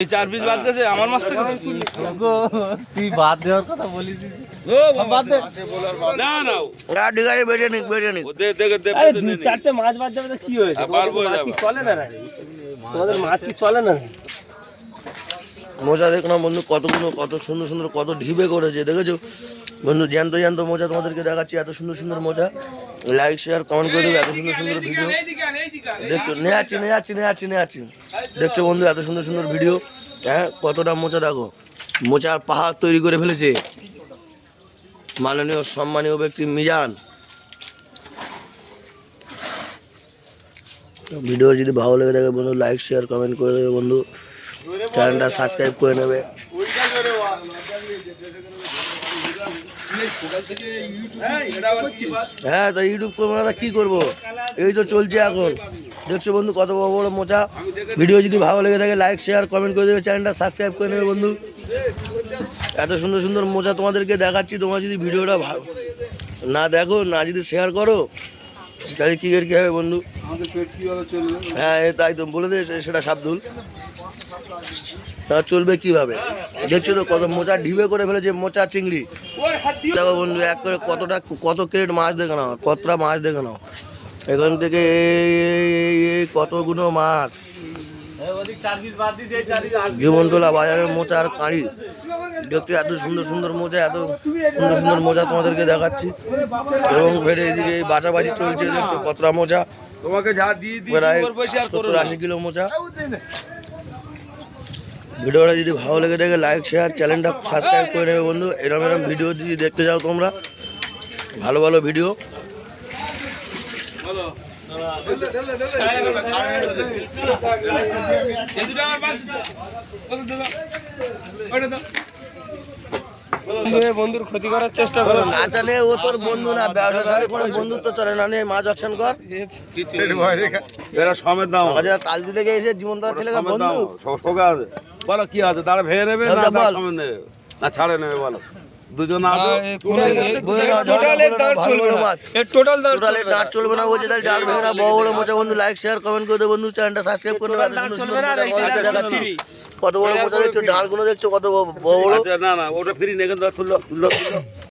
চার পিস বাদ গেছে আমার মাছ থেকে তুই বাদ দেওয়ার কথা বলিস। চারটে মাছ বাদ যাবে কি হয়েছে? হ্যাঁ, মাছ যাব। কি চলে না তোমাদের মাছ কি চলে না মোজা দেখো না বন্ধু কতগুলো কত সুন্দর সুন্দর কত ঢিবে করেছে দেখেছ? বন্ধু জ্যান্ত জ্যান্ত মোজা তোমাদেরকে দেখাচ্ছি এত সুন্দর সুন্দর মোজা। লাইক শেয়ার কমেন্ট করে দেবে এত সুন্দর সুন্দর ভিডিও দেখছ নিয়ে যাচ্ছি নিয়ে যাচ্ছি নিয়ে আছি নিয়ে যাচ্ছি দেখছ বন্ধু এত সুন্দর সুন্দর ভিডিও হ্যাঁ কতটা মোচা দেখো। মোচার পাহাড় তৈরি করে ফেলেছে। মাননীয় সম্মানীয় ব্যক্তি মিজান। ভিডিও যদি ভালো লেগে থাকে বন্ধু লাইক শেয়ার কমেন্ট করে দেবে বন্ধু। চ্যানেলটা সাবস্ক্রাইব করে নেবে। হ্যাঁ তো ইউটিউব করব না কি করব? এই তো চলছে এখন। দেখছ বন্ধু, কত বড় বড় মোচা। ভিডিও যদি ভালো লেগে থাকে লাইক শেয়ার কমেন্ট করে দেবে। চ্যানেলটা সাবস্ক্রাইব করে নেবে বন্ধু। এত সুন্দর সুন্দর মোচা তোমাদেরকে দেখাচ্ছি। তোমার যদি ভিডিওটা না দেখো, না যদি শেয়ার করো তাহলে কী এর কী হবে বন্ধু? হ্যাঁ তাই তো বলে দে সেটা সাবদুল তা চলবে কীভাবে? দেখছ তো কত মোচা ঢিবে করে ফেলেছে মোচা চিংড়ি। দেখো বন্ধু এক করে কতটা কত ক্রেট মাছ দেখে নাও কতটা মাছ দেখে নাও। এখান থেকে কতগুলো মাছ। জীবনতলা বাজারের মোচা আর কাঁড়ি। দেখতে এত সুন্দর সুন্দর মোজা এত সুন্দর সুন্দর মোজা তোমাদেরকে দেখাচ্ছি। এবং ফেরে এদিকে বাঁচাবাচি চলছে দেখছ কতটা মোজা। তোমাকে যা দিয়ে দিই প্রায় সত্তর আশি কিলো মোচা ভিডিওটা যদি ভালো লেগে থাকে লাইক শেয়ার চ্যানেলটা সাবস্ক্রাইব করে নেবে বন্ধু। এরকম এরকম ভিডিও যদি দেখতে চাও তোমরা ভালো ভালো ভিডিও ওইটা দাও বন্ধুর ক্ষতি করার চেষ্টা করো আচ্ছা নে ও তোর বন্ধু না ব্যবসার সাথে কোনো বন্ধুত্ব চলে না নে মাছ অকশন কর। এরা সমেত দাও। আচ্ছা কাল দিতে গিয়ে জীবন তার ছেলেকে বন্ধু? আছে। বলো কি আছে? তারা ভেঙে নেবে না। সমেত নেবে না ছাড়ে নেবে বলো। দুজন চলবে না। টোটাল দাঁড় চলবে না। বলছে তাহলে ভেঙে না বড় বড় মোচা বন্ধু লাইক শেয়ার কমেন্ট করে দেবো বন্ধু চ্যানেলটা সাবস্ক্রাইব করে নেবে কত বড় মোচা দেখছ ডালগুলো দেখছ কত বড় বড় আচ্ছা না না ওটা ফ্রি নেই কিন্তু তুললো।